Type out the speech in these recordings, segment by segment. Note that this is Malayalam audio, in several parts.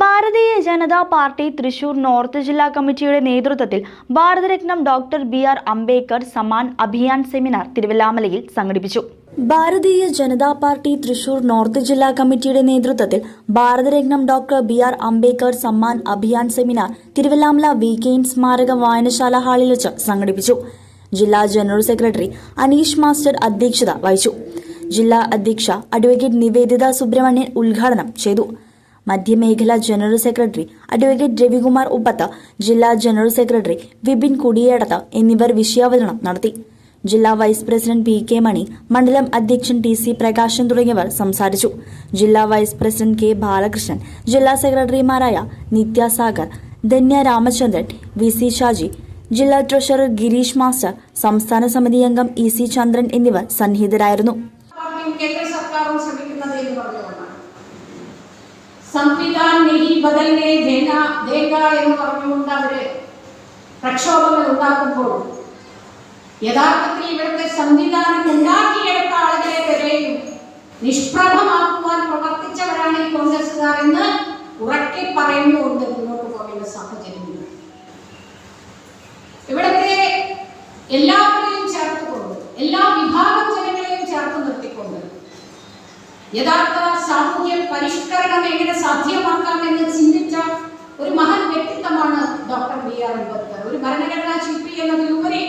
ഭാരതീയ ജനതാ പാർട്ടി തൃശൂർ നോർത്ത് ജില്ലാ കമ്മിറ്റിയുടെ നേതൃത്വത്തിൽ Bharataratnam doctor B R Ambedkar Samman Abhiyan seminar തിരുവല്ലാമലയിൽ സംഘടിപ്പിച്ചു. ഭാരതീയ ജനതാ പാർട്ടി തൃശൂർ നോർത്ത് ജില്ലാ കമ്മിറ്റിയുടെ നേതൃത്വത്തിൽ Bharataratnam doctor B R Ambedkar Samman Abhiyan seminar Thiruvallamala V K N സ്മാരക വായനശാല ഹാളിൽ വെച്ച് സംഘടിപ്പിച്ചു. ജില്ലാ ജനറൽ സെക്രട്ടറി അനീഷ് മാസ്റ്റർ അധ്യക്ഷത വഹിച്ചു. ജില്ലാ അധ്യക്ഷ അഡ്വക്കേറ്റ് നിവേദിത സുബ്രഹ്മണ്യൻ ഉദ്ഘാടനം ചെയ്തു. മധ്യമേഖലാ general secretary advocate Ravikumar Uppath ജില്ലാ ജനറൽ സെക്രട്ടറി വിപിൻ കുടിയേടത്ത് എന്നിവർ വിഷയാവതരണം നടത്തി. ജില്ലാ vice president P K Mani മണ്ഡലം അധ്യക്ഷൻ ടി സി പ്രകാശൻ തുടങ്ങിയവർ സംസാരിച്ചു. ജില്ലാ വൈസ് പ്രസിഡന്റ് കെ ബാലകൃഷ്ണൻ ജില്ലാ സെക്രട്ടറിമാരായ നിത്യാസാഗർ ധന്യ രാമചന്ദ്രൻ വി സി ഷാജി ജില്ലാ ട്രഷറർ ഗിരീഷ് മാസ്റ്റർ സംസ്ഥാന സമിതി അംഗം ഇ സി ചന്ദ്രൻ എന്നിവർ സന്നിഹിതരായിരുന്നു. കേന്ദ്ര സർക്കാരും ശ്രമിക്കുന്നത് എന്ന് പറഞ്ഞുകൊണ്ടാണ്. സംവിധാൻ നെഹി ബദലിനെ ദേകാ എന്ന് പറഞ്ഞുകൊണ്ട് അവർ പ്രക്ഷോഭങ്ങൾ ഉണ്ടാക്കുമ്പോൾ യഥാർത്ഥത്തിൽ ഇവിടുത്തെ സംവിധാനം ഉണ്ടാക്കിയെടുത്ത ആളുകളെ വരെയും നിഷ്പ്രഭമാക്കുവാൻ പ്രവർത്തിച്ചവരാണ് ഈ കോൺഗ്രസുകാർ എന്ന് ഉറക്കെ പറയുന്നുകൊണ്ട് മുന്നോട്ട് പോകേണ്ട സാഹചര്യമുണ്ട്. ഇവിടുത്തെ എല്ലാവരെയും ചേർത്തുകൊണ്ട് എല്ലാ വിഭാഗം ജനങ്ങളെയും ചേർത്ത് നിർത്തിക്കൊണ്ട് യഥാർത്ഥ സാമൂഹ്യ പരിഷ്കരണം എങ്ങനെ സാധ്യമാക്കാം എന്ന് ചിന്തിച്ച ഒരു മഹൻ വ്യക്തിത്വമാണ് ഡോക്ടർ ബി ആർ അംബേദ്കർ. ഒരു ഭരണഘടനാ ശില്പി എന്നതിലുപരി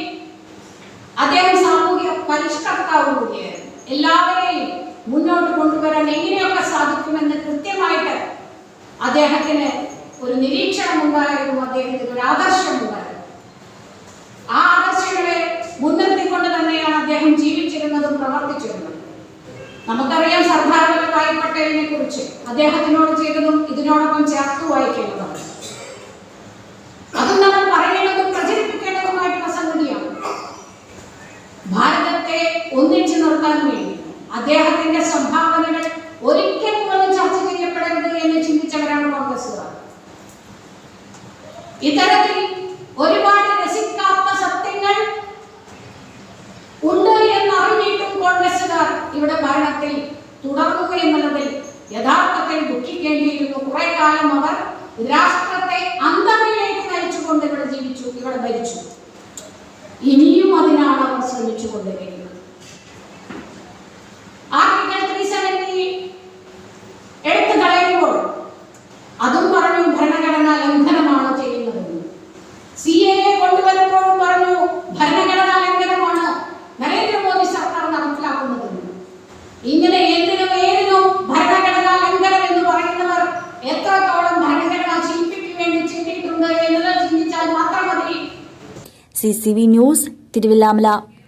അദ്ദേഹം സാമൂഹ്യ പരിഷ്കർത്താവ് കൂടിയായിരുന്നു. എല്ലാവരെയും മുന്നോട്ട് കൊണ്ടുവരാൻ എങ്ങനെയൊക്കെ സാധിക്കുമെന്ന് കൃത്യമായിട്ട് അദ്ദേഹത്തിന് ഒരു നിരീക്ഷണം ഉണ്ടായിരുന്നു അദ്ദേഹത്തിന് ഒരു ആദർശം ഉണ്ടായിരുന്നു. ആ ആദർശങ്ങളെ മുൻനിർത്തിക്കൊണ്ട് തന്നെയാണ് അദ്ദേഹം ജീവിച്ചിരുന്നതും പ്രവർത്തിച്ചിരുന്നതും. നമുക്കറിയാം സർദാർ വല്ലഭായ് പട്ടേലിനെ കുറിച്ച് അദ്ദേഹത്തിനോട് ചെയ്തതും ഇതിനോടൊപ്പം ചേർത്ത് വായിക്കേണ്ടതാണ് അതും നമ്മൾ പറയേണ്ടതും പ്രചരിപ്പിക്കേണ്ടതുമായിട്ടുള്ള സംഗതിയാണ്. ഭാരതത്തെ ഒന്നിച്ചു നിർത്താൻ വേണ്ടി അദ്ദേഹത്തിന്റെ സംഭാവനകൾ ഒരിക്കൽ പോലും ചർച്ച ചെയ്യപ്പെടരുത് എന്ന് ചിന്തിച്ചവരാണ് കോൺഗ്രസുകാർ ഇത്തരത്തിൽ ഒരുപാട് രസിക്കാത്ത സത്യങ്ങൾ ഉണ്ട് എന്നറിഞ്ഞിട്ടും കോൺഗ്രസുകാർ ഇവിടെ ഭരണത്തിൽ തുടർന്നു എന്നുള്ളതിൽ യഥാർത്ഥത്തിൽ ദുഃഖിക്കേണ്ടിയിരുന്നു. കുറെ കാലം അവർ രാഷ്ട്രത്തെ അന്തമിലേക്ക് നയിച്ചുകൊണ്ട് ഇവിടെ ജീവിച്ചു ഇവിടെ ഭരിച്ചു. ഇനിയും അതിനാണ് അവർ ശ്രമിച്ചു കൊണ്ടിരിക്കുന്നത് ആർട്ടിക്കിൾ ത്രീ സെവന്റി കളയുമ്പോൾ അതും പറഞ്ഞു ഭരണഘടന ലംഘനമാണ് ചെയ്യുന്നതെന്ന്. സി എ കൊണ്ടുവരുമ്പോഴും പറഞ്ഞു ഭരണഘടന ലംഘനമാണ് നരേന്ദ്രമോദി സർക്കാർ നടപ്പിലാക്കുന്നതെന്ന്. ഇങ്ങനെ സി ന്യൂസ് തിരുവല്ലാമല.